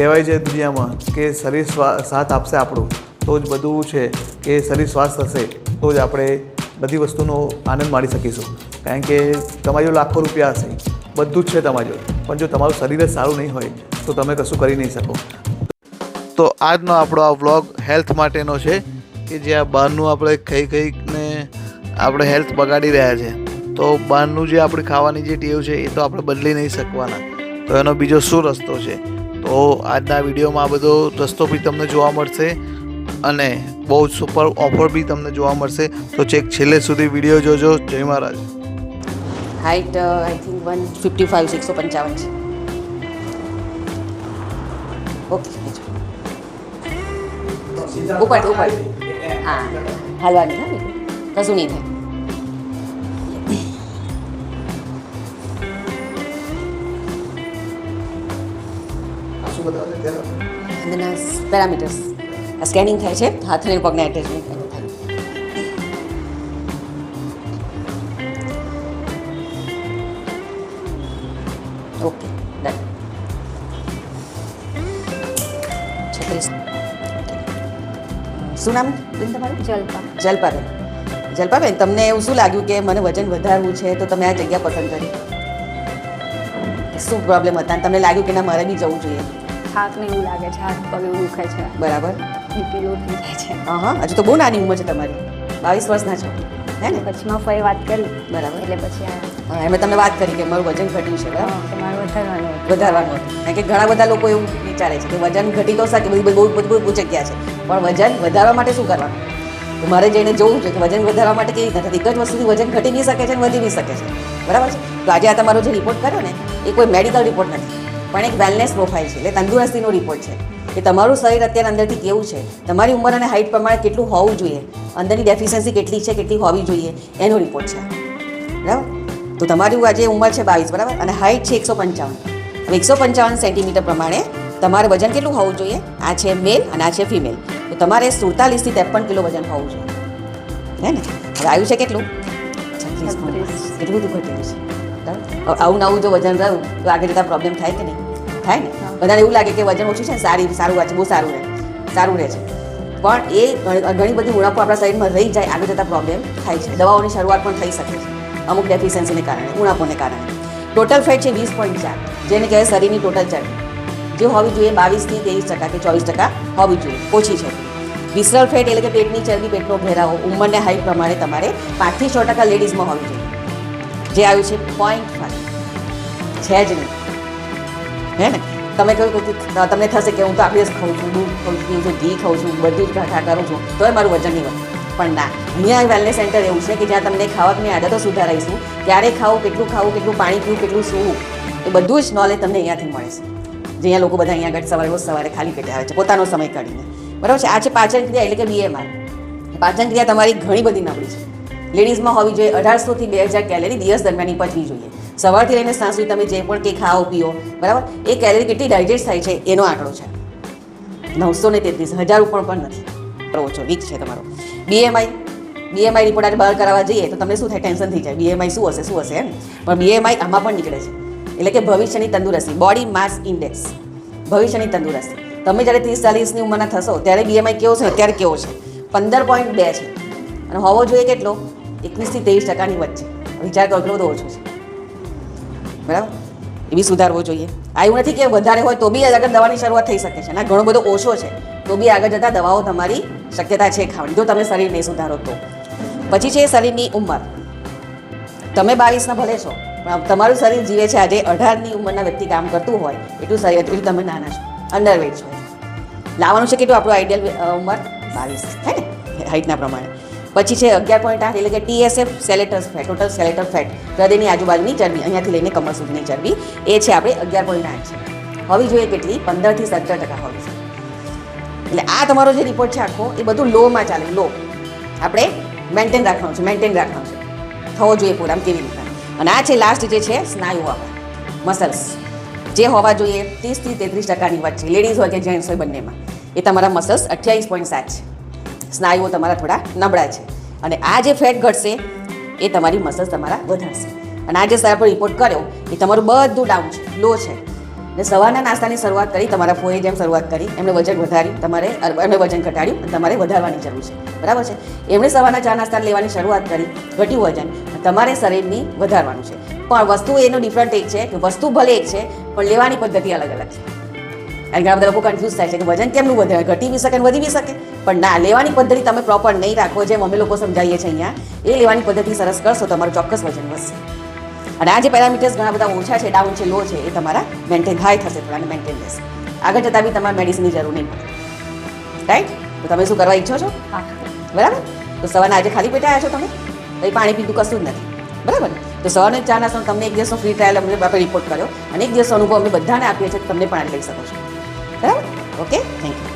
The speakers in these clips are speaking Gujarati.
કહેવાય છે દુનિયામાં કે શરીર સાથ આપશે આપણું, તો જ બધું છે કે શરીર સ્વાસ્થ હશે તો જ આપણે બધી વસ્તુનો આનંદ માણી શકીશું. કારણ કે તમારી લાખો રૂપિયા હશે, બધું જ છે તમારી પણ જો તમારું શરીર જ સારું નહીં હોય, તો તમે કશું કરી નહીં શકો. તો આજનો આપણો આ વ્લોગ હેલ્થ માટેનો છે, કે જે આ બહારનું આપણે ખાઈ ખાઈને આપણે હેલ્થ બગાડી રહ્યા છે. તો બહારનું જે આપણી ખાવાની જે ટેવ છે, એ તો આપણે બદલી નહીં શકવાના. તો એનો બીજો શું રસ્તો છે? તો આજના વિડીયોમાં આ બધો રસ્તો બી તમને જોવા મળશે અને બહુ જ સુપર ઓફર બી તમને જોવા મળશે. તો ચેક છેલ્લે સુધી વીડિયો જોજો. જય મહારાજ. Height I think one fifty five સિક્સો પંચાવન છે. ઓકે ઉપર ઉપર. હા. હાલવાની હા કશું નહીં થાય. અંદરના પેરામીટર્સ. આ સ્કેનિંગ થાય છે. હાથ અને પગને એટેચમેન્ટ થાય ઓકે ડન છત્રીસ શું નામ? બેન તમારું? જલપા. જલપાબેન. જલપાબેન તમને એવું શું લાગ્યું કે મને વજન વધારવું છે તો તમે આ જગ્યા પસંદ કરી? શું પ્રોબ્લેમ હતા? અને તમને લાગ્યું કે ના મારે બી જવું જોઈએ? થાક ને એવું લાગે છે હાથ પગ એવું દુખે છે. બરાબર. બીપી લો થઈ જાય છે. હા હા હજુ તો બહુ નાની ઉંમર છે તમારી. બાવીસ વર્ષના છો. હે ને? પછી માં ફરી વાત કરી. બરાબર. એટલે પછી એમણે તમને વાત કરી કે મારું વજન ઘટ્યું છે બરાબર? હા, તમારે વધારવાનું વધારવાનું હતું. કારણ કે ઘણા બધા લોકો એવું વિચારે છે કે વજન ઘટી તો શકે બધી બહુ બધું બહુ જગ્યા છે. પણ વજન વધારવા માટે શું કરવાનું? મારે જઈને જોવું છે કે વજન વધારવા માટે કેવી રીતે? થતી એક જ વસ્તુથી વજન ઘટી બી શકે છે અને વધી બી શકે છે. બરાબર છે? તો આજે આ તમારો જે રિપોર્ટ કર્યો ને એ કોઈ મેડિકલ રિપોર્ટ નથી. પણ એક વેલનેસ પ્રોફાઇલ છે એટલે તંદુરસ્તીનો રિપોર્ટ છે. કે તમારું શરીર અત્યારે અંદરથી કેવું છે? તમારી ઉંમર અને હાઇટ પ્રમાણે કેટલું હોવું જોઈએ? અંદરની ડેફિશિયન્સી કેટલી છે કેટલી હોવી જોઈએ? એનો રિપોર્ટ છે. બરાબર? તો તમારી આજે ઉંમર છે બાવીસ બરાબર? અને હાઇટ છે એકસો પંચાવન. હવે એકસો પંચાવન સેન્ટીમીટર પ્રમાણે તમારે વજન કેટલું હોવું જોઈએ? આ છે મેલ અને આ છે ફિમેલ તો તમારે સુડતાલીસથી ત્રેપન કિલો વજન હોવું જોઈએ. હે ને? હવે આવ્યું છે કેટલું? કેટલું બધું ઘટેલું છે? આવું નવું જો વજન રહ્યું તો આગળ જતાં પ્રોબ્લેમ થાય કે નહીં? થાય ને. બધાને એવું લાગે કે વજન ઓછું છે ને સારી સારું વાત છે બહુ સારું રહે સારું રહે છે. પણ એ ઘણી ઘણી બધી ઉણપો આપણા શરીરમાં રહી જાય આગળ જતાં પ્રોબ્લેમ થાય છે. દવાઓની શરૂઆત પણ થઈ શકે છે. અમુક ડેફિશિયન્સીને કારણે ઉણપોને કારણે. ટોટલ ફેટ છે વીસ પોઈન્ટ ચાર. જેને કહેવાય શરીરની ટોટલ ચરબી. જે હોવી જોઈએ બાવીસથી ત્રેવીસ ટકા કે ચોવીસ ટકા હોવી જોઈએ. ઓછી છે. વિસરલ ફેટ એટલે કે પેટની ચરબી પેટનો ઘેરાવો ઉંમરને હાઈટ પ્રમાણે તમારે પાંચથી છ ટકા લેડીઝમાં હોવી જોઈએ. જે આવ્યું છે પોઈન્ટ ફાઈવ છે જ નહીં. હે ને? તમે કહ્યું કે તમને થશે કે હું તો આખી દિવસ ખાઉં છું, દૂધ ખાઉં છું છું, ઘી ખાઉં છું, બધું જ ઘાટા કરું છું, તોય મારું વજન નહીં વધે. પણ ના, અહીંયા વેલનેસ સેન્ટર એવું છે કે જ્યાં તમને ખાવાની આદતો સુધારાઈશું, ક્યારે ખાવું, કેટલું ખાવું, કેટલું પાણી પીવું, કેટલું સૂવું, એ બધું જ નોલેજ તમને અહીંયાથી મળે છે. જે અહીંયા લોકો બધા અહીંયા આગળ સવારે રોજ સવારે ખાલી પેટે આવે છે, પોતાનો સમય કાઢીને. બરાબર છે? આ છે પાચન ક્રિયા એટલે કે બીએમઆર પાચન ક્રિયા તમારી ઘણી બધી નબળી છે. લેડીઝમાં હોવી જોઈએ અઢારસોથી બે હજાર કેલેરી દિવસ દરમિયાન પચવી જોઈએ. સવારથી લઈને સાંજ સુધી તમે જે પણ કંઈ ખાઓ, પીઓ, બરાબર? એ કેલેરી કેટલી ડાયજેસ્ટ થાય છે, એનો આંકડો છે. નવસો ને તેત્રીસ, હજાર ઉપર પણ નથી. ઓછો વીક છે તમારો. બીએમઆઈ બીએમઆઈ રિપોર્ટ આજે બહાર કરાવવા જઈએ તો તમને શું થાય? ટેન્શન થઈ જાય. બીએમઆઈ શું હશે શું હશે એમ? પણ બીએમઆઈ આમાં પણ નીકળે છે. એટલે કે ભવિષ્યની તંદુરસ્તી બોડી માસ ઇન્ડેક્સ ભવિષ્યની તંદુરસ્તી. તમે જ્યારે ત્રીસ ચાલીસની ઉંમરના થશો, ત્યારે બીએમઆઈ કેવો છે? અત્યારે કેવો છે? પંદર પોઈન્ટ બે છે. અને હોવો જોઈએ કેટલો? એકવીસથી ત્રેવીસ ટકાની વચ્ચે. વિચાર કરો એટલો બધો ઓછો છે. બરાબર? એ બી સુધારવો જોઈએ. આ એવું નથી કે વધારે હોય તો બી આગળ દવાની શરૂઆત થઈ શકે છે. અને ઘણો બધો ઓછો છે. તો બી આગળ જતાં દવાઓ તમારી શક્યતા છે ખાવાની. જો તમે શરીર નહીં સુધારો તો. પછી છે શરીરની ઉંમર. તમે બાવીસના ભલે છો, પણ તમારું શરીર જીવે છે. આજે અઢારની ઉંમરના વ્યક્તિ કામ કરતું હોય, એટલું શરીર એટલું તમે નાના છો. અંડરવેટ છો. લાવવાનું છે કેટલું? આપણું આઈડિયલ ઉંમર બાવીસ. હે ને? હાઇટના પ્રમાણે. પછી છે અગિયાર પોઈન્ટ આઠ એટલે કે TSF saturated fat total saturated fat હૃદયની આજુબાજુની ચરબી, અહીંયાથી લઈને કમર સુધીની ચરબી, એ છે આપણે અગિયાર પોઈન્ટ આઠ છે. હોવી જોઈએ કેટલી? પંદરથી સત્તર ટકા હોવી જોઈએ. એટલે આ તમારો જે રિપોર્ટ છે આખો, એ બધું લોમાં ચાલે લો આપણે મેન્ટેન રાખવાનું છે મેન્ટેન રાખવાનું છે. થવો જોઈએ પૂરા કેવી રીતના અને આ છે લાસ્ટ જે છે, સ્નાયુ આપણા મસલ્સ જે હોવા જોઈએ ત્રીસથી તેત્રીસ ટકાની વચ્ચે લેડીઝ હોય કે જેન્ટ્સ હોય બંનેમાં. એ તમારા મસલ્સ અઠ્યાવીસ પોઈન્ટ સાત છે. સ્નાયુઓ તમારા થોડા નબળા છે. અને આ જે ફેટ ઘટશે, એ તમારી મસલ્સ તમારા વધારશે. અને આ જે સાહેબ રિપોર્ટ કર્યો, એ તમારું બધું ડાઉન છે લો છે. એટલે સવારના નાસ્તાની શરૂઆત કરી, તમારા ફોએ જેમ શરૂઆત કરી, એમણે વજન વધાર્યું, તમારે એમણે વજન ઘટાડ્યું, અને તમારે વધારવાની જરૂર છે. બરાબર છે? એમણે સવારના ચા નાસ્તા લેવાની શરૂઆત કરી, ઘટ્યું વજન તમારે શરીરની વધારવાનું છે. પણ વસ્તુ એનો ડિફરન્ટ એક છે કે વસ્તુ ભલે એક છે, પણ લેવાની પદ્ધતિ અલગ અલગ છે. અને ઘણા બધા લોકો કન્ફ્યુઝ થાય છે કે વજન કેમનું વધે? ઘટી બી શકે અને વધી બી શકે. પણ ના, લેવાની પદ્ધતિ તમે પ્રોપર નહીં રાખો, જેમ અમે લોકો સમજાવીએ છીએ અહીંયા, એ લેવાની પદ્ધતિ સરસ કરશો, તમારું ચોક્કસ વજન વધશે. અને આ જે પેરામીટર્સ ઘણા બધા ઓછા છે, ડાઉન છે, લો છે, એ તમારા મેન્ટેન હાઈ થશે થોડા મેન્ટેન રહેશે. આગળ જતાં બી તમારે મેડિસિનની જરૂર નહીં પડે. રાઈટ તો તમે શું કરવા ઈચ્છો છો? બરાબર? તો સવારના આજે ખાલી પેટે આવ્યા છો તમે? કંઈ પાણી પીધું કશું જ નથી. બરાબર? તો સવારને ચા નાસ્તો, તમને એક દિવસનો ફ્રી ટ્રાયલ અમને રિપોર્ટ કર્યો. અને એક દિવસનો અનુભવ અમે બધાને આપીએ છીએ તમને પણ લઈ શકો છો. બરાબર ઓકે થેન્ક યુ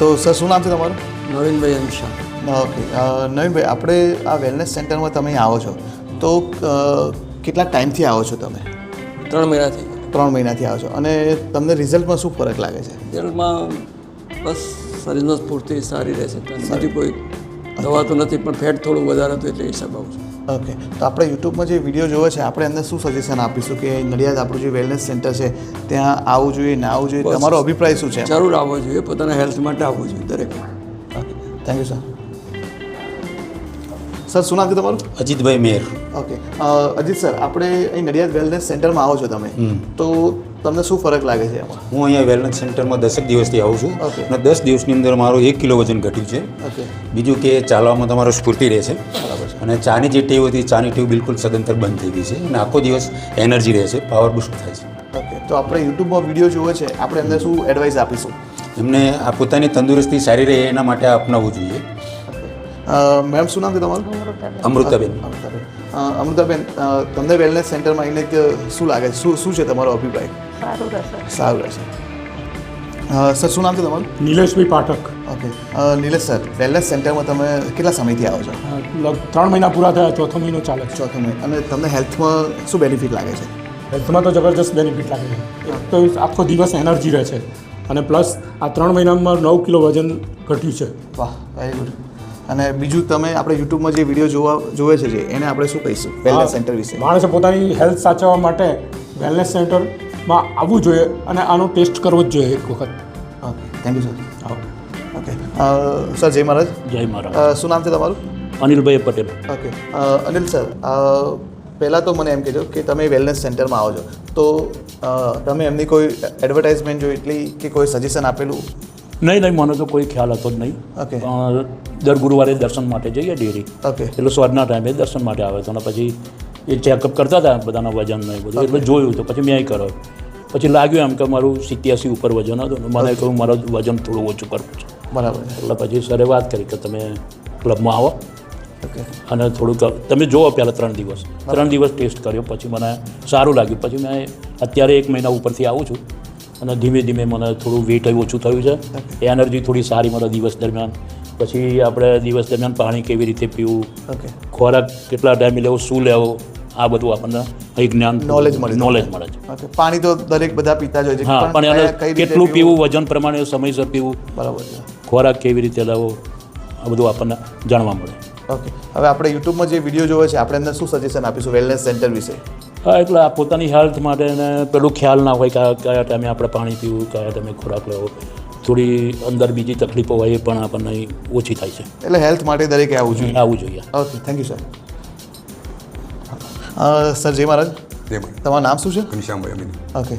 તો સર શું નામ છે તમારું? નવીનભાઈ અંશા ઓકે નવીનભાઈ આપણે આ વેલનેસ સેન્ટરમાં તમે આવો છો. તો કેટલા ટાઈમથી આવો છો તમે? ત્રણ મહિનાથી. ત્રણ મહિનાથી આવો છો. અને તમને રિઝલ્ટમાં શું ફરક લાગે છે? રિઝલ્ટમાં બસ શરીરમાં સ્ફૂર્તિ સારી રહેશે બીજી કોઈ દવા તો નથી પણ ફેટ થોડું વધારે હતું એટલે હિસાબ આવું છું. ઓકે તો આપણે યુટ્યુબમાં જે વીડિયો જોવે છે આપણે અંદર શું સજેશન આપીશું કે નડિયાદ આપણું જે વેલનેસ સેન્ટર છે ત્યાં આવવું જોઈએ ના આવવું જોઈએ? તમારો અભિપ્રાય શું છે? જરૂર આવવો જોઈએ પોતાના હેલ્થ માટે આવવું જોઈએ દરેક. Okay thank you sir sir શું નામ છે તમારું? અજીતભાઈ મેર. ઓકે અજીત સર આપણે અહીં નડિયાદ વેલનેસ સેન્ટરમાં આવો છો તમે. તો તમને શું ફરક લાગે છે એમાં? હું અહીંયા વેલનેસ સેન્ટરમાં દસેક દિવસથી આવું છું અને દસ દિવસની અંદર મારું એક કિલો વજન ઘટ્યું છે. બીજું કે ચાલવામાં તમારો સ્ફૂર્તિ રહે છે. અને ચાની જે ટેવ હતી ચાની ટેવ બિલકુલ સદંતર બંધ થઈ ગઈ છે અને આખો દિવસ એનર્જી રહે છે પાવર બુસ્ટ થાય છે. ઓકે તો આપણે યુટ્યુબમાં વીડિયો જોવે છે. આપણે અંદર શું એડવાઇસ આપીશું? એમને આ પોતાની તંદુરસ્તી સારી રહે એના માટે અપનાવવું જોઈએ. મેમ શું નામ છે તમારું? અમૃતાબેન. અમૃતાબેન. અમૃતાબેન તમને વેલનેસ સેન્ટરમાં આવીને કે શું લાગે છે? શું શું છે તમારો અભિપ્રાય? સારું રહેશે. સારું સર શું નામ છે તમારું? નિલેશભાઈ Pathak. Okay. Nilesh sir wellness સેન્ટરમાં તમે કેટલા સમયથી આવો છો? ત્રણ મહિના પૂરા થયા ચોથો મહિનો ચાલે છે. ચોથો મહિનો. અને તમને હેલ્થમાં શું બેનિફિટ લાગે છે? હેલ્થમાં તો જબરજસ્ત બેનિફિટ લાગે છે. એક તો આખો દિવસ એનર્જી રહે છે. અને પ્લસ આ ત્રણ મહિનામાં નવ કિલો વજન ઘટ્યું છે. વાહ વેરી ગુડ અને બીજું તમે આપણે યુટ્યુબમાં જે વીડિયો જોવા જોવે છે જે એને આપણે શું કહીશું? વેલનેસ સેન્ટર વિશે. માણસે પોતાની હેલ્થ સાચવવા માટે વેલનેસ સેન્ટરમાં આવવું જોઈએ અને આનો ટેસ્ટ કરવો જ જોઈએ એક વખત. Okay thank you sir. Okay sir જય મહારાજ. જય મહારાજ. શું નામ છે તમારું? અનિલભાઈ પટેલ. ઓકે અનિલ સર પહેલાં તો મને એમ કહેજો કે તમે વેલનેસ સેન્ટરમાં આવો છો. તો તમે એમની કોઈ એડવર્ટાઇઝમેન્ટ જોઈ એટલી કે કોઈ સજેશન આપેલું? નહીં નહીં મને તો કોઈ ખ્યાલ હતો જ નહીં. ઓકે. દર ગુરુવારે દર્શન માટે જઈએ ડેરી. ઓકે એટલે સ્વાદના ટાઈમે દર્શન માટે આવે તો અને પછી એ ચેકઅપ કરતા હતા બધાના વજન ને એ બધું. એટલે જોયું તો પછી મેં કર્યો. પછી લાગ્યું એમ કે મારું સિત્યાસી ઉપર વજન હતું. ને મને કહ્યું મારું વજન થોડું ઓછું કરવું છે બરાબર. એટલે પછી સરે વાત કરી કે તમે ક્લબમાં આવો. ઓકે અને થોડુંક તમે જુઓ પહેલાં ત્રણ દિવસ. ત્રણ દિવસ ટેસ્ટ કર્યો. પછી મને સારું લાગ્યું. પછી મેં અત્યારે એક મહિના ઉપરથી આવું છું. અને ધીમે ધીમે મને થોડું વેટ ઓછું થયું છે. એનર્જી થોડી સારી મળે દિવસ દરમિયાન. પછી આપણે દિવસ દરમિયાન પાણી કેવી રીતે પીવું ઓકે ખોરાક કેટલા ટાઈમે લેવો શું લેવો આ બધું આપણને એક જ્ઞાન નોલેજ મળે નોલેજ મળે છે. પાણી તો દરેક બધા પીતા જ હોય છે હા પણ એને કેટલું પીવું? વજન પ્રમાણે સમયસર પીવું બરાબર છે. ખોરાક કેવી રીતે લેવો આ બધું આપણને જાણવા મળે. ઓકે હવે આપણે યુટ્યુબમાં જે વીડિયો જોવે છે આપણે એમને શું સજેશન આપીશું? વેલનેસ સેન્ટર વિશે. હા એટલે આ પોતાની હેલ્થ માટે ને પેલું ખ્યાલ ના હોય કયા કયા ટાઈમે આપણે પાણી પીવું કયા ટાઈમે ખોરાક લેવો. થોડી અંદર બીજી તકલીફો હોય એ પણ આપણને ઓછી થાય છે. એટલે હેલ્થ માટે દરેકે આવવું જોઈએ. આવવું જોઈએ. Okay thank you sir sir જય મહારાજ. તમારું નામ શું છે? ઘનશ્યામભાઈ અમીન. ઓકે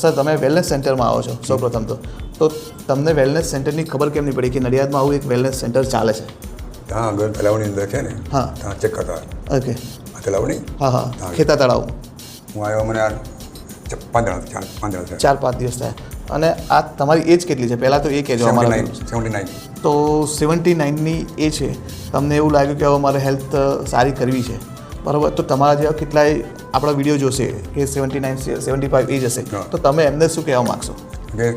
સર તમે વેલનેસ સેન્ટરમાં આવો છો સૌ પ્રથમ તો. તો તમને વેલનેસ સેન્ટરની ખબર કેમ નહીં પડી કે નડિયાદમાં આવું એક વેલનેસ સેન્ટર ચાલે છે? હા આગળ તલાવની અંદર છે ને હા. ત્યાં ચેક કરતા ઓકે આ નહીં હા. હા. ખેતા તળાવ. હું આવ્યો મને દાડા ચાર થયા. ચાર પાંચ દિવસ થયા. અને આ તમારી એજ કેટલી છે? પહેલાં તો એ કહેજો અમારે સેવન્ટી નાઇન તો સેવન્ટી નાઇનની એ છે. તમને એવું લાગ્યું કે હવે મારે હેલ્થ સારી કરવી છે. બરાબર? તો તમારા જેવા કેટલાય આપણા વીડિયો જોશે કે seventy nine seventy five age હશે. તો તમે એમને શું કહેવા માગશો? કે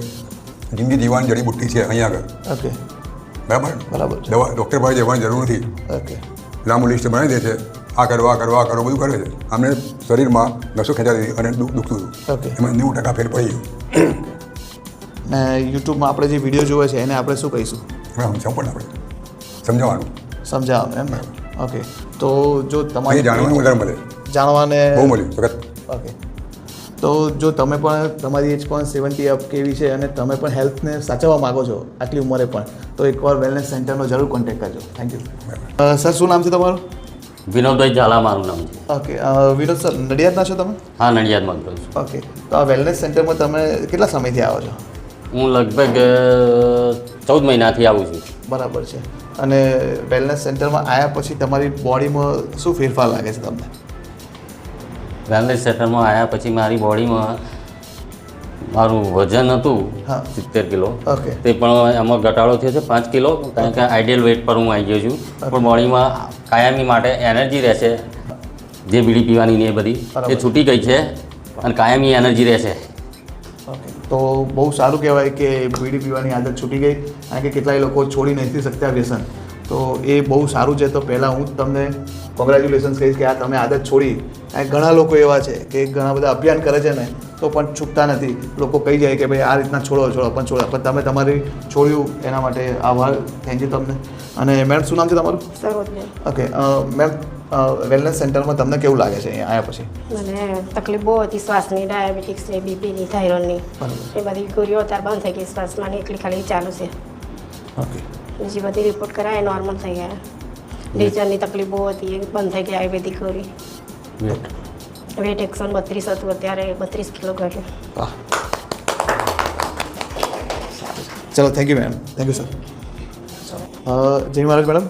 જિંદગી જીવવાની જડીબુટ્ટી છે અહીંયા આગળ. ઓકે. બરાબર? બરાબર. દવા ડૉક્ટર પાસે જવાની જરૂર નથી. ઓકે. લાંબુ લિસ્ટ બનાવી દે છે. આ કરો આ કરો આ કરો બધું કરે છે. અમને શરીરમાં નસો ખેંચાતી અને દુઃખ દુખતું ઓકે. હતું એમાં નેવું ટકા ફેર પડી ગયું. ને યુટ્યુબમાં આપણે જે વીડિયો જોવે છે એને આપણે શું કહીશું? સમજાવું પણ આપણે. સમજાવવાનું. સમજાવો એમ? ઓકે. તો જો તમારે જાણવાનું વધારે મળે. જાણવાને બહુ મળ્યું સખત ઓકે. તો જો તમે પણ તમારી એજ પણ સેવન્ટી અપ કેવી છે અને તમે પણ હેલ્થને સાચવવા માગો છો આટલી ઉંમરે પણ તો એકવાર વેલનેસ સેન્ટરનો જરૂર કોન્ટેક્ટ કરજો. થેન્ક યુ સર શું નામ છે તમારું? વિનોદભાઈ ઝાલા મારું નામ છે. ઓકે વિનોદ સર નડિયાદના છો તમે? હા નડિયાદમાં કરું છું. ઓકે તો આ વેલનેસ સેન્ટરમાં તમે કેટલા સમયથી આવો છો? હું લગભગ ચૌદ મહિનાથી આવું છું. બરાબર છે. અને વેલનેસ સેન્ટરમાં આવ્યા પછી તમારી બોડીમાં શું ફેરફાર લાગે છે તમને? વેલનેસ સેન્ટરમાં આવ્યા પછી મારી બોડીમાં મારું વજન હતું હા. સિત્તેર કિલો. ઓકે. તે પણ એમાં ઘટાડો થયો છે પાંચ કિલો કારણ કે આઈડિયલ વેટ પર હું આવી ગયો છું. પણ બોડીમાં કાયમી માટે એનર્જી રહેશે. જે બીડી પીવાની ને એ બધી એ છૂટી ગઈ છે અને કાયમી એનર્જી રહેશે. ઓકે. તો બહુ સારું કહેવાય કે બીડી પીવાની આદત છૂટી ગઈ કારણ કે કેટલાય લોકો છોડી નથી શકતા વ્યસન. તો એ બહુ સારું છે. તો પહેલાં હું તમને કોંગ્રેચ્યુલેશન્સ કહીશ કે આ તમે આદત છોડી. કારણ ઘણા લોકો એવા છે કે ઘણા બધા અભિયાન કરે છે ને તો પણ છૂટતા નથી. લોકો કહી જાય કે ભાઈ આ રીતના છોડો છોડો પણ છોડો. પણ તમે તમારી છોડ્યું એના માટે આભાર. થેન્ક યુ તમને. અને મેડમ શું નામ છે તમારું? ઓકે મેમ વેલનેસ સેન્ટરમાં તમને કેવું લાગે છે અહીંયા? આવ્યા પછી. મને તકલીફ બહુ હતી શ્વાસની ડાયાબિટીક્સની બીપીની થાઇરોઇડની. એ બધી ગોળીઓ અત્યારે બંધ થઈ ગઈ શ્વાસમાં ને એકલી ખાલી ચાલુ છે. ઓકે બીજી બધી રિપોર્ટ કરાય નોર્મલ થઈ ગયા. નેચરની તકલીફ બહુ હતી એ બંધ થઈ ગઈ આયુર્વેદિક ગોળી. વેટ એકસો બત્રીસ હતું અત્યારે બત્રીસ કિલો ઘટ્યું. ચલો thank you ma'am thank you sir જય મહારાજ મેડમ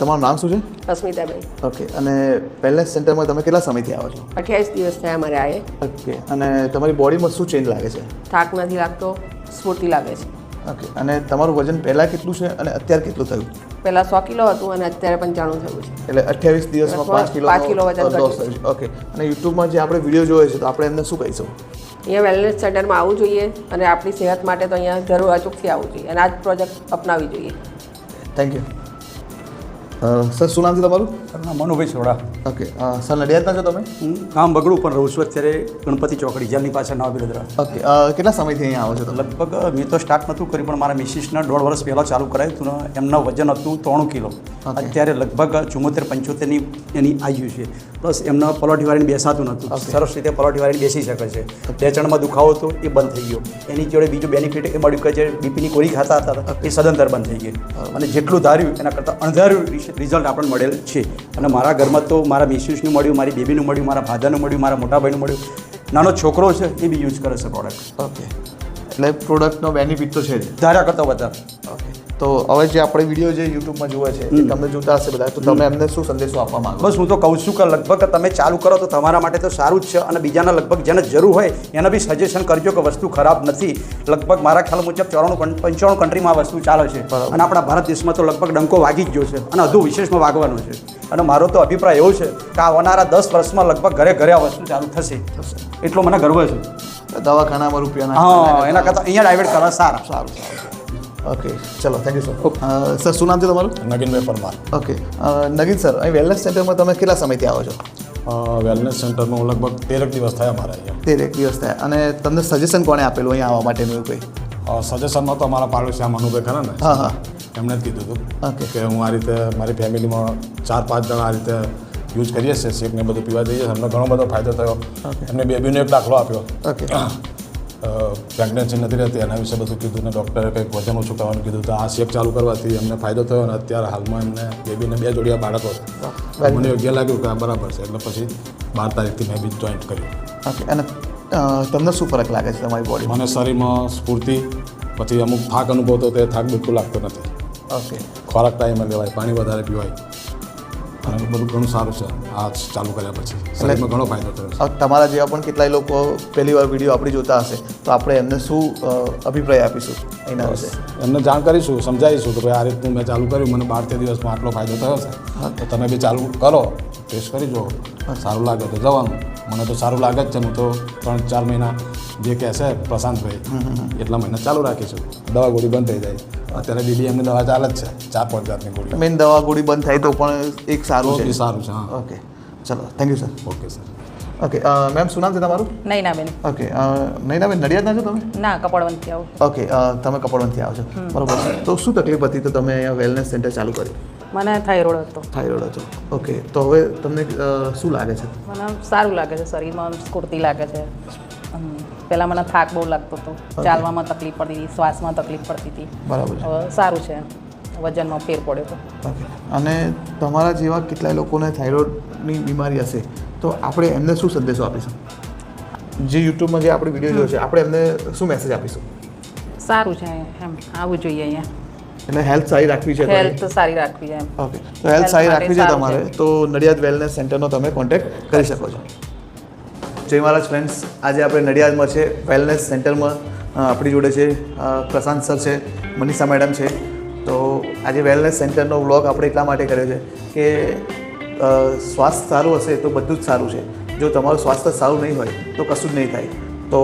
તમારું નામ શું છે? અસ્મિતાબેન. ઓકે અને વેલનેસ સેન્ટરમાં તમે કેટલા સમયથી આવો છો? અઠ્યાવીસ દિવસ થયા અમારે આવે ઓકે અને તમારી બોડીમાં શું ચેન્જ લાગે છે? થાક નથી લાગતો સ્ફૂર્તિ લાગે છે. ઓકે અને તમારું વજન પહેલાં કેટલું છે અને અત્યારે કેટલું થયું? પહેલાં સો કિલો હતું અને અત્યારે પંચાણું થયું છે. એટલે અઠ્યાવીસ દિવસમાં પાંચ કિલો પાંચ કિલો વજન. થયું ઓકે અને યુટ્યુબમાં જે આપણે વીડિયો જોઈએ છે તો આપણે એમને શું કહીશું? અહીંયા વેલનેસ સેન્ટરમાં આવવું જોઈએ અને આપણી સેહત માટે તો અહીંયા જરૂર અચૂકથી આવવું જોઈએ અને આ જ પ્રોજેક્ટ અપનાવવી જોઈએ. થેન્ક યુ સર શું નામ છે તમારું? મનુભાઈ સોડા. ઓકે સર નડિયાદના છો તમે? હું ગામ બગડું પણ રહું છું અત્યારે ગણપતિ ચોકડી જેલની પાછળ નવા બિરદરા ઓકે કેટલા સમયથી અહીંયા આવો છો તો લગભગ મેં તો સ્ટાર્ટ નહોતું કર્યું પણ મારા મિસિસના દોઢ વર્ષ પહેલાં ચાલુ કરાયું હતું ને એમના વજન હતું ત્રણ કિલો. અત્યારે લગભગ ચુમ્મોતેર પંચોતેરની એની આવ્યું છે. પ્લસ એમના પલોઠીવાળીને બેસાતું નહોતું. સરસ રીતે પલોઠી વાળીને બેસી શકે છે. બેચણમાં દુખાવો હતો એ બંધ થઈ ગયો. એની જોડે બીજું બેનિફિટ એ મળ્યું કે જે બીપીની ગોળી ખાતા હતા એ સદંતર બંધ થઈ ગઈ. અને જેટલું ધાર્યું એના કરતાં અણધાર્યું રિઝલ્ટ આપણને મળેલ છે. અને મારા ઘરમાં તો મારા મિસિસનું મળ્યું મારી બેબીનું મળ્યું મારા ફાધરનું મળ્યું મારા મોટા ભાઈનું મળ્યું. નાનો છોકરો છે એ બી યુઝ કરે છે પ્રોડક્ટ ઓકે એટલે પ્રોડક્ટનો બેનિફિટ તો છે જ. ધારા કરતાં વધારે. ઓકે તો હવે જે આપણે વીડિયો જે યુટ્યુબમાં જોવે છે તમે જોતા હશે બધા તો તમે એમને શું સંદેશો આપવા માંગો બસ હું તો કહું છું કે લગભગ તમે ચાલુ કરો તો તમારા માટે તો સારું જ છે અને બીજાના લગભગ જેને જરૂર હોય એને બી સજેશન કરજો કે વસ્તુ ખરાબ નથી. લગભગ મારા ખ્યાલ મુજબ ચોરાણું પંચાણું કન્ટ્રીમાં આ વસ્તુ ચાલે છે. અને આપણા ભારત દેશમાં તો લગભગ ડંકો વાગી જ ગયો છે અને હજુ વિશેષમાં વાગવાનો છે. અને મારો તો અભિપ્રાય એવો છે કે આવનારા દસ વર્ષમાં લગભગ ઘરે ઘરે આ વસ્તુ ચાલુ થશે. એટલો મને ગર્વ છે. દવાખાનામાં રૂપિયા હા એના કરતાં અહીંયા ડાયવર્ટ કરવા સારા સારું સારું. ઓકે ચલો થેન્ક યુ સર સર શું નામ છે તમારું? નગીનભાઈ પરમાર. ઓકે નગીન સર અહીં વેલનેસ સેન્ટરમાં તમે કેટલા સમયથી આવો છો? વેલનેસ સેન્ટરમાં લગભગ તેરેક દિવસ થયા મારા અહીંયા. તેર એક દિવસ થયા. અને તમને સજેશન કોણે આપેલું અહીંયા આવવા માટેનું કોઈ? કંઈ સજેશનમાં તો અમારા પાડોશી આ મનુભાઈ ખરા ને? હા હા. એમણે જ કીધું હતું ઓકે કે હું આ રીતે મારી ફેમિલીમાં ચાર પાંચ જણા આ રીતે યુઝ કરીએ છીએ શેકને બધું પીવા દઈએ અમને ઘણો બધો ફાયદો થયો. એમને બેબીનો એક દાખલો આપ્યો. ઓકે પ્રેગ્નન્સી નથી રહેતી. એના વિશે બધું કીધું ને ડૉક્ટરે કંઈક વજન ઓછું કરવાનું કીધું તો આ શેક ચાલુ કરવાથી એમને ફાયદો થયો અને અત્યારે હાલમાં એમને બેબીને બે જોડિયા બાળકો છે. મને યોગ્ય લાગ્યું કે આ બરાબર છે. એટલે પછી બાર તારીખથી મેં બી જોઈન્ટ કર્યું. ઓકે અને તમને શું ફરક લાગે છે તમારી બોડી મને શરીરમાં સ્ફૂર્તિ પછી અમુક થાક અનુભવતો તે થાક બિલકુલ લાગતો નથી. ઓકે ખોરાક ટાઈમે લેવાય પાણી વધારે પીવાય. બધું ઘણું સારું છે. આ ચાલુ કર્યા પછી. શરીરમાં ઘણો ફાયદો થયો તમારા જેવા પણ કેટલાય લોકો પહેલી વાર વીડિયો આપણી જોતા હશે તો આપણે એમને શું અભિપ્રાય આપીશું એના વિશે? એમને જાણ કરીશું સમજાવીશું કે ભાઈ આ રીતનું મેં ચાલુ કર્યું મને બાર તેર દિવસમાં આટલો ફાયદો થયો છે. તો તમે બી ચાલુ કરો. ટેસ્ટ કરી જુઓ સારું લાગે તો જવાનું. મને તો સારું લાગે જ છે. હું તો ત્રણ ચાર મહિના જે કહેશે પ્રશાંતભાઈ એટલા મહિના ચાલુ રાખીશું દવા ગોળી બંધ થઈ જાય. અત્યારે બીબી એમની દવા ચાલે જ છે. ચાર પાંચ જાતની ગોળી. મેઇન દવા ગોળી બંધ થાય તો પણ એક સારું છે. સારું છે હા. ઓકે. ચલો thank you sir okay sir okay ma'am શું નામ છે તમારું? નૈનાબેન. ઓકે નૈનાબેન નડિયાદના છો તમે? ના કપડવંતથી આવો ઓકે તમે કપડવંતથી આવો છો. બરોબર. તો શું તકલીફ હતી? તો તમે અહીંયા વેલનેસ સેન્ટર ચાલુ કર્યું. મને થાઇરોઇડ હતો. થાઇરોઇડ હતો. ઓકે તો હવે તમને શું લાગે છે? મને સારું લાગે છે શરીરમાં સ્ફૂર્તિ લાગે છે. પહેલાં મને થાક બહુ લાગતો હતો. ચાલવામાં તકલીફ પડતી હતી શ્વાસમાં તકલીફ પડતી હતી. બરાબર હવે સારું છે. વજનમાં ફેર પડ્યો હતો. અને તમારા જેવા કેટલાય લોકોને થાઇરોઇડની બીમારી હશે તો આપણે એમને શું સંદેશો આપીશું? જે યુટ્યુબમાં જે આપણે વીડિયો જોયો છે આપણે એમને શું મેસેજ આપીશું? સારું છે એમ આવવું જોઈએ અહીંયા. એટલે હેલ્થ સારી રાખવી છે હેલ્થ સારી રાખવી છે ઓકે તો હેલ્થ સારી રાખવી છે તમારે તો નડિયાદ વેલનેસ સેન્ટરનો તમે કોન્ટેક્ટ કરી શકો છો. જય મહારાજ ફ્રેન્ડ્સ આજે આપણે નડિયાદમાં છે વેલનેસ સેન્ટરમાં આપણી જોડે છે પ્રશાંત સર છે મનીષા મેડમ છે. તો આજે વેલનેસ સેન્ટરનો વ્લોગ આપણે એટલા માટે કર્યો છે કે સ્વાસ્થ્ય સારું હશે તો બધું જ સારું છે. જો તમારું સ્વાસ્થ્ય સારું નહીં હોય તો કશું જ નહીં થાય. તો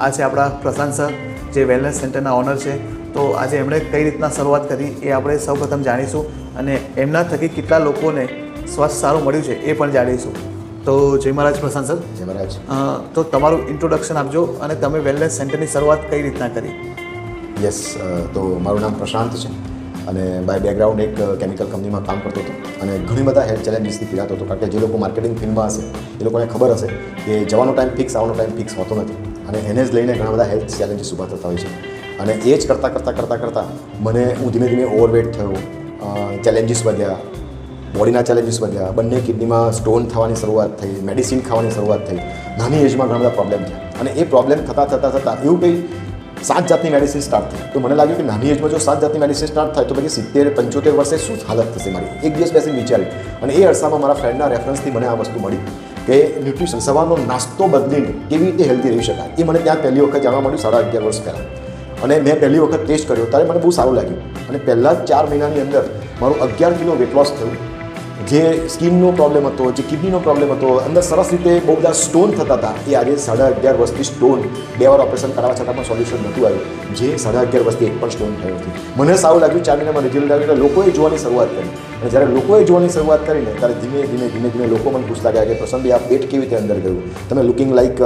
આ છે આપણા પ્રશાંત સર જે વેલનેસ સેન્ટરના ઓનર છે. તો આજે એમણે કઈ રીતના શરૂઆત કરી એ આપણે સૌપ્રથમ જાણીશું અને એમના થકી કેટલા લોકોને સ્વાસ્થ્ય સારું મળ્યું છે એ પણ જાણીશું. તો જય મહારાજ પ્રશાંત સર. જય મહારાજ. તો તમારું ઇન્ટ્રોડક્શન આપજો અને તમે વેલનેસ સેન્ટરની શરૂઆત કઈ રીતના કરી? યસ તો મારું નામ પ્રશાંત છે અને બાય બેકગ્રાઉન્ડ એક કેમિકલ કંપનીમાં કામ કરતો હતો અને ઘણી બધા હેલ્થ ચેલેન્જીસથી પીડાતો હતો કારણ કે જે લોકો માર્કેટિંગ ફિલ્ડમાં હશે એ લોકોને ખબર હશે કે જવાનો ટાઈમ ફિક્સ આવવાનો ટાઈમ ફિક્સ હોતો નથી અને એને જ લઈને ઘણા બધા હેલ્થ ચેલેન્જીસ ઊભા થતા હોય છે. અને એ જ કરતાં કરતાં કરતાં કરતાં મને હું ધીમે ધીમે ઓવરવેટ થયો. ચેલેન્જીસ વધ્યા. બોડીના ચેલેન્જીસ વધ્યા. બંને કિડનીમાં સ્ટોન થવાની શરૂઆત થઈ મેડિસિન ખાવાની શરૂઆત થઈ. નાની એજમાં ઘણા બધા પ્રોબ્લેમ થયા. અને એ પ્રોબ્લેમ થતાં થતાં થતાં એવું કંઈ સાત જાતની મેડિસિન સ્ટાર્ટ થઈ. તો મને લાગ્યું કે નાની એજમાં જો સાત જાતની મેડિસિન સ્ટાર્ટ થાય, તો પછી સિત્તેર, પંચોતેર વર્ષે શું હાલત થશે મારી? એક દિવસ બેસીને વિચાર્યું અને એ અરસામાં મારા ફ્રેન્ડના રેફરન્સથી મને આ વસ્તુ મળી કે ન્યુટ્રિશન સવારનો નાસ્તો બદલીને કેવી રીતે હેલ્ધી રહી શકાય. એ મને ત્યાં પહેલી વખત જાણવા મળ્યું, સાડા અગિયાર વર્ષ પહેલાં. અને મેં પહેલી વખત ટેસ્ટ કર્યો, ત્યારે મને બહુ સારું લાગ્યું. અને પહેલાં જ ચાર મહિનાની અંદર મારું અગિયાર કિલો વેટ લોસ થયું. જે સ્કિનનો પ્રોબ્લેમ હતો, જે કિડનીનો પ્રોબ્લેમ હતો, અંદર સરસ રીતે બહુ બધા સ્ટોન થતા હતા. એ આજે સાડા અગિયાર વર્ષથી સ્ટોન બે વાર ઓપરેશન કરાવવા છતાં પણ સોલ્યુશન નહોતું આવ્યું. જે સાડા અગિયાર વર્ષથી એક પણ સ્ટોન થયો નથી. મને સારું લાગ્યું, ચાર મહિનામાં રિઝલ્ટ આવ્યું લોકોએ જોવાની શરૂઆત કરી. અને જ્યારે લોકોએ જોવાની શરૂઆત કરીને ત્યારે ધીમે ધીમે ધીમે ધીમે લોકો મને પૂછતા ગયા કે પ્રસંગભાઈ આ પેટ કેવી રીતે અંદર ગયું? તમે લુકિંગ લાઇક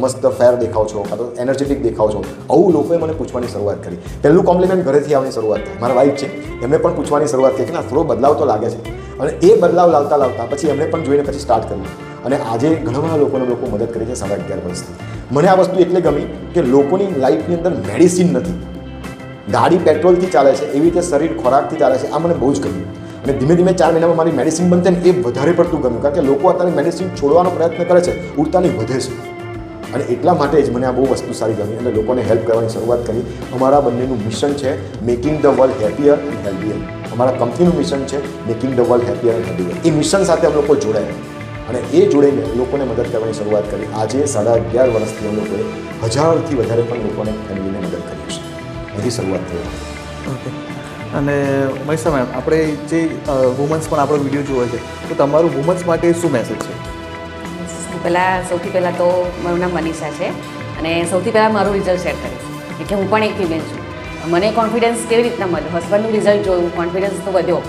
મસ્ત ફેર દેખાવ છો તો એનર્જેટિક દેખાવ છો. આવું લોકોએ મને પૂછવાની શરૂઆત કરી. પહેલું કોમ્પ્લિમેન્ટ ઘરેથી આવવાની શરૂઆત થઈ મારા વાઈફ છે. એમને પણ પૂછવાની શરૂઆત કરી કે, ના, થોડો બદલાવ તો લાગે છે. અને એ બદલાવ લાવતા લાવતા પછી એમણે પણ જોઈને પછી સ્ટાર્ટ કર્યું. અને આજે ઘણા બધા લોકોને લોકો મદદ કરી છે સાડા અગિયાર વર્ષથી. મને આ વસ્તુ એટલે ગમી કે લોકોની લાઈફની અંદર મેડિસિન નથી. ગાડી પેટ્રોલથી ચાલે છે, એવી રીતે શરીર ખોરાકથી ચાલે છે, આ મને બહુ જ ગમ્યું. અને ધીમે ધીમે ચાર મહિનામાં મારી મેડિસિન બનશે ને એ વધારે પડતું ગમ્યું. કારણ કે લોકો અત્યારે મેડિસિન છોડવાનો પ્રયત્ન કરે છે, ઉડતાની વધે છે. અને એટલા માટે જ મને આ બહુ વસ્તુ સારી ગમી અને લોકોને હેલ્પ કરવાની શરૂઆત કરી. અમારા બંનેનું મિશન છે making the world happier and healthier અમારા કંપનીનું મિશન છે making the world happier and healthier A mission સાથે અમે લોકો જોડાયા. અને એ જોડીને લોકોને મદદ કરવાની શરૂઆત કરી. આજે સાડા અગિયાર વર્ષથી અમે લોકોએ હજારથી વધારે પણ લોકોને ફેમિલીને મદદ કરી છે. એની શરૂઆત થઈ. ઓકે અને મનીષા મેમ આપણે જે વુમન્સ પણ આપણો વીડિયો જોવે છે, તો તમારું વુમન્સ માટે શું મેસેજ છે? પહેલાં, સૌથી પહેલાં તો મારું નામ મનીષા છે અને સૌથી પહેલાં મારું રિઝલ્ટ શેર કરીશ. એટલે હું પણ એક ફિમેલ છું. મને કોન્ફિડન્સ કેવી રીતના મળ્યો? હસબન્ડનું રિઝલ્ટ જોયું કોન્ફિડન્સ તો વધ્યો.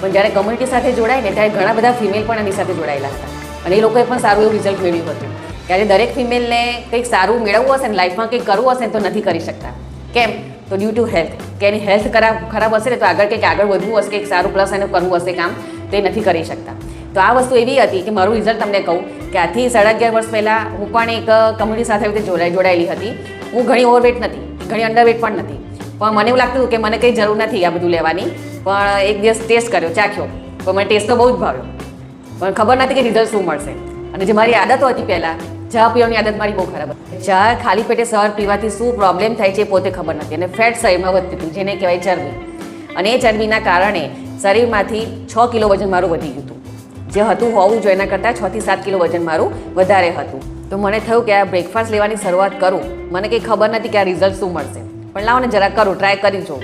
પણ જ્યારે કમ્યુનિટી સાથે જોડાય ને, ત્યારે ઘણા બધા ફિમેલ પણ એની સાથે જોડાયેલા હતા. અને એ લોકોએ પણ સારું એવું રિઝલ્ટ મેળવ્યું હતું. ત્યારે દરેક ફિમેલને કંઈક સારું મેળવવું હશે ને લાઈફમાં કંઈક કરવું હશે ને, તો નથી કરી શકતા. કેમ? તો ડ્યુ ટુ હેલ્થ કે એની હેલ્થ ખરાબ ખરાબ હશે ને તો આગળ કંઈક આગળ વધવું હશે, કંઈક સારું પ્લસ એને કરવું હશે કામ, તે નથી કરી શકતા. તો આ વસ્તુ એવી હતી કે મારું રિઝલ્ટ તમને કહું કે આથી સાડા અગિયાર વર્ષ પહેલાં હું પણ એક કમ્યુનિટી સાથે રીતે જોડાઈ જોડાયેલી હતી. હું ઘણી ઓવરવેટ નથી, ઘણી અંડરવેટ પણ નથી. પણ મને એવું લાગતું હતું કે મને કંઈ જરૂર નથી આ બધું લેવાની. પણ એક દિવસ ટેસ્ટ કર્યો, ચાખ્યો. પણ મને ટેસ્ટ તો બહુ જ ભાવ્યો. પણ ખબર નથી કે રિઝલ્ટ શું મળશે. અને જે મારી આદતો હતી પહેલાં ચા પીવાની આદત મારી બહુ ખરાબ ચા ખાલી પેટે સવાર પીવાથી શું પ્રોબ્લેમ થાય છે પોતે ખબર નથી. અને ફેટ શરીરમાં વધતી હતી, જેને કહેવાય ચરબી. અને એ ચરબીના કારણે શરીરમાંથી છ કિલો વજન મારું વધી ગયું હતું. જે હતું હોવું જોઈએ, એના કરતાં છથી સાત કિલો વજન મારું વધારે હતું. તો મને થયું કે આ બ્રેકફાસ્ટ લેવાની શરૂઆત કરું. મને કંઈ ખબર નથી કે આ રિઝલ્ટ શું મળશે. પણ લાવો ને જરા કરું ટ્રાય કરી જોઉં.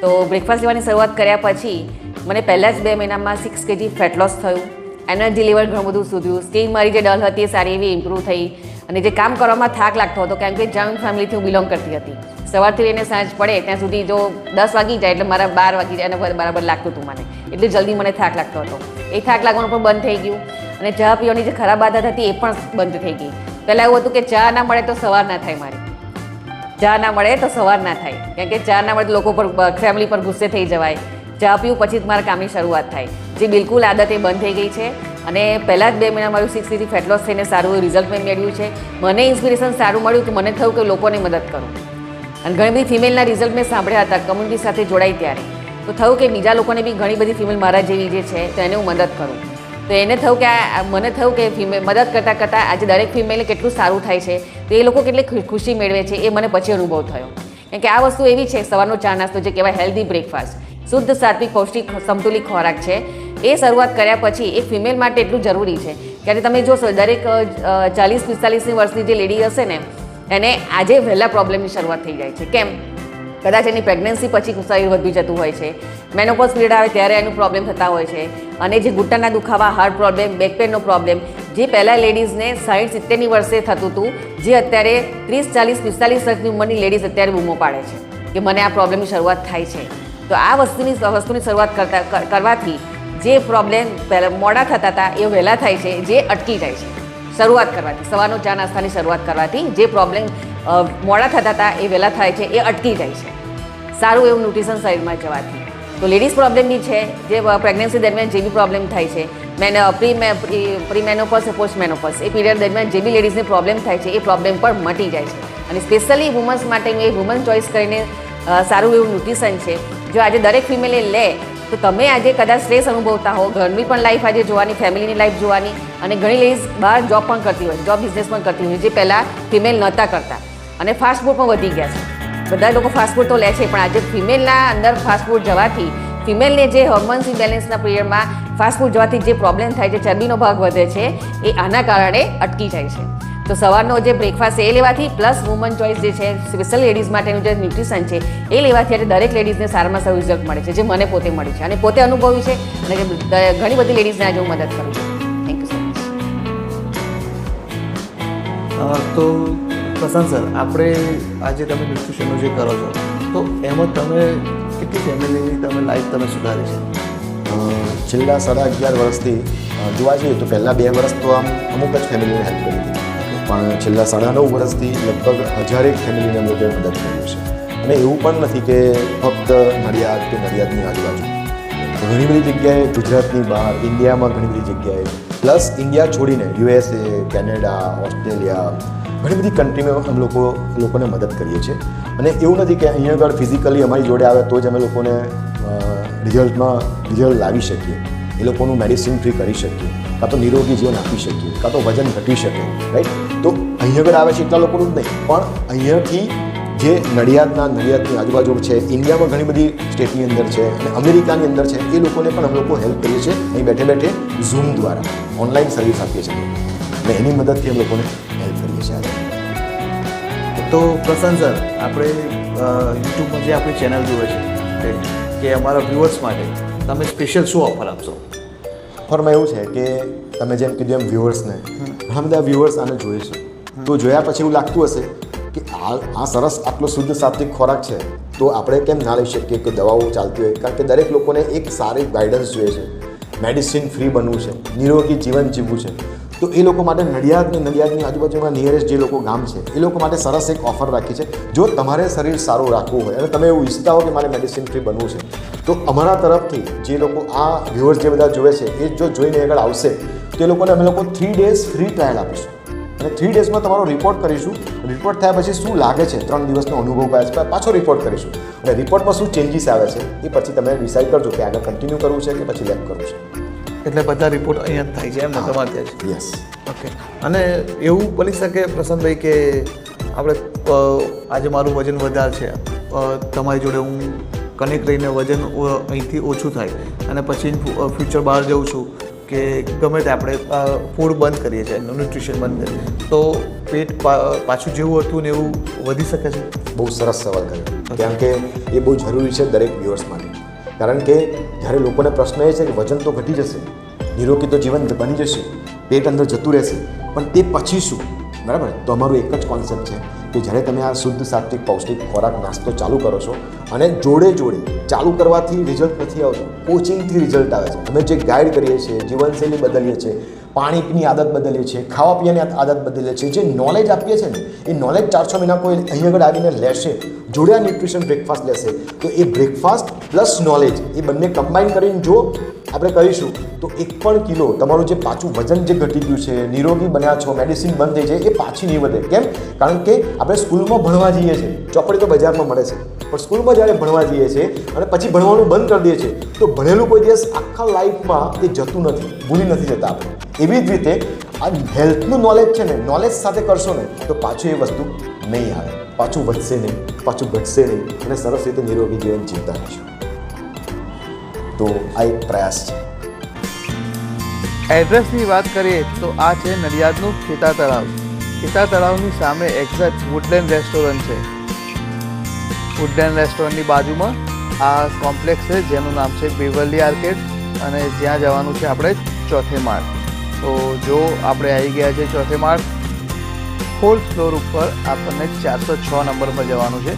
તો બ્રેકફાસ્ટ લેવાની શરૂઆત કર્યા પછી મને પહેલાં જ બે મહિનામાં સિક્સ કેજી ફેટ લોસ થયું. એનર્જી લેવલ ઘણું બધું સુધ્યું. સ્કિન મારી જે ડલ હતી એ સારી એવી ઇમ્પ્રૂવ થઈ. અને જે કામ કરવામાં થાક લાગતો હતો કારણ કે જંગ ફેમિલીથી હું બિલોંગ કરતી હતી. સવારથી લઈને સાંજ પડે, ત્યાં સુધી જો દસ વાગી જાય એટલે મારા બાર વાગી જાય અને બરાબર લાગતું હતું મને. એટલે જલ્દી મને થાક લાગતો હતો. એ થાક લાગવાનું પણ બંધ થઈ ગયું. અને ચા પીવાની જે ખરાબ આદત હતી એ પણ બંધ થઈ ગઈ. પહેલાં એવું હતું કે ચા ના મળે તો સવાર ના થાય મારી. ચા ના મળે તો સવાર ના થાય. કારણ કે ચા ના મળે તો લોકો પર ફેમિલી પર ગુસ્સે થઈ જવાય. ચા પીવું પછી જ મારા કામની શરૂઆત થાય. જે બિલકુલ આદત એ બંધ થઈ ગઈ છે અને પહેલાં જ બે મહિના મારું સિક્સ સીથી ફેટ લોસ થઈને સારું રિઝલ્ટ મેં મેળવ્યું છે. મને ઇન્સ્પિરેશન સારું મળ્યું કે મને થયું કે લોકોને મદદ કરું. અને ઘણી બધી ફિમેલના રિઝલ્ટ મેં સાંભળ્યા હતા કમ્યુનિટી સાથે જોડાઈ ત્યારે. તો થયું કે બીજા લોકોને બી ઘણી બધી ફિમેલ મારા જેવી જે છે, તો એને હું મદદ કરું. તો એને થયું કે આ, મને થયું કે ફિમેલ મદદ કરતાં કરતાં આજે દરેક ફિમેલને કેટલું સારું થાય છે, તો એ લોકો કેટલી ખુશી મેળવે છે એ મને પછી અનુભવ થયો. કેમ કે આ વસ્તુ એવી છે, સવારનો ચા નાસ્તો જે કહેવાય હેલ્ધી બ્રેકફાસ્ટ શુદ્ધ સાત્વિક પૌષ્ટિક સંતુલિત ખોરાક છે. એ શરૂઆત કર્યા પછી એક ફિમેલ માટે એટલું જરૂરી છે. ત્યારે તમે જોશો, દરેક ચાલીસ પિસ્તાલીસની વર્ષની જે લેડી હશે ને, એને આજે વહેલા પ્રોબ્લેમની શરૂઆત થઈ જાય છે. કેમ? કદાચ એની પ્રેગ્નન્સી પછી શરીર વધુ જતું હોય છે. મેનોપોઝ પીરિયડ આવે ત્યારે એનું પ્રોબ્લેમ થતા હોય છે. અને જે ઘૂંટણના દુખાવા હાર્ટ પ્રોબ્લેમ બેકપેનનો પ્રોબ્લેમ જે પહેલાં લેડીઝને સાઠ સિત્તેરની વર્ષે થતું હતું, જે અત્યારે ત્રીસ, ચાલીસ, પિસ્તાલીસ વર્ષની ઉંમરની લેડીઝ અત્યારે બૂમો પાડે છે. કે મને આ પ્રોબ્લેમની શરૂઆત થાય છે. તો આ વસ્તુની વસ્તુની શરૂઆત કરતા કરવાથી જે પ્રોબ્લેમ પહેલાં મોડા થતા હતા, એ વહેલા થાય છે, જે અટકી જાય છે. શરૂઆત કરવાથી, સવારનો ચા નાસ્તાની શરૂઆત કરવાથી જે પ્રોબ્લેમ મોડા થતા હતા, એ વહેલા થાય છે, એ અટકી જાય છે. સારું એવું ન્યુટ્રિશન શરીરમાં જવાથી. તો લેડીઝ પ્રોબ્લેમ બી છે, જે પ્રેગ્નન્સી દરમિયાન જે બી પ્રોબ્લેમ થાય છે men pre pre menopause post menopause એ પીરિયડ દરમિયાન જે બી લેડીઝને પ્રોબ્લેમ થાય છે, એ પ્રોબ્લેમ પણ મટી જાય છે. અને સ્પેશિયલી વુમન્સ માટે એ વુમન ચોઇસ કરીને સારું એવું ન્યુટ્રિશન છે જો આજે દરેક ફિમેલે લે, તો તમે આજે કદાચ સ્ટ્રેસ અનુભવતા હો. ઘરની પણ લાઈફ આજે જોવાની ફેમિલીની લાઈફ જોવાની અને ઘણી લેડીઝ બહાર જોબ પણ કરતી હોય જોબ બિઝનેસ પણ કરતી હોય, જે પહેલાં ફિમેલ નહોતા કરતા. અને ફાસ્ટ ફૂડ પણ વધી ગયા છે. બધા લોકો ફાસ્ટ ફૂડ તો લે છે, પણ આજે ફિમેલના અંદર ફાસ્ટ ફૂડ જવાથી ફિમેલને જે હોર્મોન્સ ઇમ્બેલેન્સના પીરિયડમાં ફાસ્ટ ફૂડ જવાથી જે પ્રોબ્લેમ થાય છે, ચરબીનો ભાગ વધે છે, એ આના કારણે અટકી જાય છે. તો સવારનો જે બ્રેકફાસ્ટ એ લેવાથી પ્લસ વુમન ચોઇસ જે છે સ્પેશિયલ લેડીઝ માટેનું જે ન્યુટ્રિશન છે એ લેવાથી આજે દરેક લેડીઝને સારામાં સારું રિઝલ્ટ મળે છે જે મને પોતે મળ્યું છે. અને પોતે અનુભવ્યું છે અને ઘણી બધી લેડીઝને આજે હું મદદ કરું છું. થેન્ક યુ સો મચ તો પ્રશાંત સર આપણે આજે તમે ન્યુટ્રિશનનું જે કરો છો તો એમાં તમે કેટલી ફેમિલીની તમે લાઈફ તમે સુધારી છે? છેલ્લા સાડા અગિયાર વર્ષથી જોવા જઈએ તો પહેલાં બે વર્ષ તો આમ અમુક જ ફેમિલીને હેલ્પ કરી હતી. પણ છેલ્લા સાડા નવ વર્ષથી લગભગ હજારેક ફેમિલીને લોકોએ મદદ કરી છે. અને એવું પણ નથી કે ફક્ત નડિયાદ કે નડિયાદની આજુબાજુ. ઘણી બધી જગ્યાએ ગુજરાતની બહાર, ઇન્ડિયામાં ઘણી બધી જગ્યાએ, પ્લસ ઇન્ડિયા છોડીને યુએસએ, કેનેડા, ઓસ્ટ્રેલિયા, ઘણી બધી કન્ટ્રીમાં અમે લોકો, લોકોને મદદ કરીએ છીએ. અને એવું નથી કે અહીંયા આગળ ફિઝિકલી અમારી જોડે આવે તો જ અમે લોકોને રિઝલ્ટમાં, રિઝલ્ટ લાવી શકીએ. એ લોકોનું મેડિસિન ફ્રી કરી શકીએ. કાં તો નિરોગી જીવન આપી શકીએ. કાં તો વજન ઘટી શકે. રાઈટ? અહીંયા આગળ આવે છે એટલા લોકોનું જ નહીં. પણ અહીંયાથી જે નડિયાદના નડિયાદની આજુબાજુ છે ઇન્ડિયામાં ઘણી બધી સ્ટેટની અંદર છે અને અમેરિકાની અંદર છે એ લોકોને પણ અમે લોકો હેલ્પ કરીએ છીએ. અહીં બેઠે બેઠે ઝૂમ દ્વારા ઓનલાઈન સર્વિસ આપીએ છીએ. અને એની મદદથી અમે લોકોને હેલ્પ કરીએ છીએ આજે. તો પ્રશાંત સર આપણે યુટ્યુબમાં જે આપણી ચેનલ જુએ છે કે અમારા વ્યુઅર્સ માટે તમે સ્પેશિયલ શું ઓફર આપશો? ઓફરમાં એવું છે કે તમે જેમ કીધું એમ વ્યુઅર્સને ઘણા બધા વ્યુઅર્સ આને જોઈશું છે. તો જોયા પછી એવું લાગતું હશે કે આ આ સરસ આટલો શુદ્ધ સાત્વિક ખોરાક છે. તો આપણે કેમ ના લઈ શકીએ કે દવાઓ ચાલતી હોય? કારણ કે દરેક લોકોને એક સારી ગાઈડન્સ જોઈએ છે. મેડિસિન ફ્રી બનવું છે. નિરોગી જીવન જીવવું છે. તો એ લોકો માટે નડિયાદ ને નડિયાદની આજુબાજુમાં નિયરેસ્ટ જે લોકો ગામ છે, એ લોકો માટે સરસ એક ઓફર રાખી છે. જો તમારે શરીર સારું રાખવું હોય, અને તમે એવું ઈચ્છતા હો કે મારે મેડિસિન ફ્રી બનવું છે, તો અમારા તરફથી જે લોકો આ વ્યુઅર્સ જે બધા જોવે છે, એ જો જોઈને આગળ આવશે, તો એ લોકોને અમે લોકો થ્રી ડેઝ ફ્રી ટ્રાયલ આપીશું. અને થ્રી ડેઝમાં તમારો રિપોર્ટ કરીશું. રિપોર્ટ થયા પછી શું લાગે છે? ત્રણ દિવસનો અનુભવ પાસ પછી પાછો રિપોર્ટ કરીશું. અને રિપોર્ટમાં શું ચેન્જીસ આવે છે એ પછી તમે ડિસાઇડ કરજો કે આગળ કન્ટિન્યુ કરવું છે કે પછી લેફ્ટ કરવું છે. એટલે બધા રિપોર્ટ અહીંયા જ થાય છે એમ તમારે ત્યાં યસ ઓકે અને એવું બની શકે પ્રશાંતભાઈ કે આપણે આજે મારું વજન વધારે છે. તમારી જોડે હું કનેક્ટ રહીને વજન અહીંથી ઓછું થાય. અને પછી ફ્યુચર બહાર જઉં છું. કે ગમે તે આપણે ફૂડ બંધ કરીએ છીએ ન્યુટ્રિશન બંધ કરીએ તો પેટ પાછું જેવું હતું ને એવું વધી શકે છે? બહુ સરસ સવાલ કર્યો. કારણ કે એ બહુ જરૂરી છે દરેક વ્યુઅર્સ માટે. કારણ કે જ્યારે લોકોને પ્રશ્ન એ છે કે વજન તો ઘટી જશે નિરોગી તો જીવન બની જશે પેટ અંદર જતું રહેશે પણ તે પછી શું? બરાબર? તો અમારું એક જ કોન્સેપ્ટ છે કે જ્યારે તમે આ શુદ્ધ સાત્વિક પૌષ્ટિક ખોરાક નાસ્તો ચાલુ કરો છો અને જોડે જોડે ચાલુ કરવાથી રિઝલ્ટ નથી આવતું કોચિંગથી રિઝલ્ટ આવે છે. અમે જે ગાઈડ કરીએ છીએ, જીવનશૈલી બદલીએ છીએ પાણીની આદત બદલીએ છીએ, ખાવા પીવાની આદત બદલીએ છીએ. જે નોલેજ આપીએ છીએ ને, એ નોલેજ ચારસો મહિના કોઈ અહીં આગળ આવીને લેશે, જોડે આ ન્યુટ્રિશન બ્રેકફાસ્ટ લેશે, તો એ બ્રેકફાસ્ટ પ્લસ નોલેજ એ બંને કમ્બાઈન કરીને જો આપણે કરીશું, તો એક પણ કિલો તમારું જે પાછું વજન જે ઘટી ગયું છે, નિરોગી બન્યા છો મેડિસિન બંધ થઈ જાય, એ પાછી નહીં વધે. કેમ? કારણ કે આપણે સ્કૂલમાં ભણવા જઈએ છીએ. ચોપડી તો બજારમાં મળે છે. પણ સ્કૂલમાં જ્યારે ભણવા જઈએ છીએ અને પછી ભણવાનું બંધ કરી દઈએ છીએ, તો ભણેલું કોઈ દિવસ આખા લાઈફમાં એ જતું નથી, ભૂલી નથી જતા આપણે. એવી જ રીતે આ હેલ્થનું નોલેજ છે ને નોલેજ સાથે કરશો ને, તો પાછું એ વસ્તુ નહીં આવે. પાછું વધશે નહીં, પાછું ઘટશે નહીં અને સરસ રીતે નિરોગી જીવન જીવતા રહીશું. તો આ એક પ્રયાસ છે. એડ્રેસની વાત કરીએ તો આ છે નડિયાદનું ખેતા તળાવ. ખેતા તળાવની સામે એક્ઝેક્ટ વુડલેન્ડ રેસ્ટોરન્ટ છે. વુડલેન્ડ રેસ્ટોરન્ટની બાજુમાં આ કોમ્પ્લેક્સ છે, જેનું નામ છે બેવરલી આર્કેડ અને જ્યાં જવાનું છે આપણે ચોથે માળ. તો જો આપણે આવી ગયા છે ચોથે માળ ફોર્થ ફ્લોર ઉપર આપણને ચારસો છ નંબર પર જવાનું છે.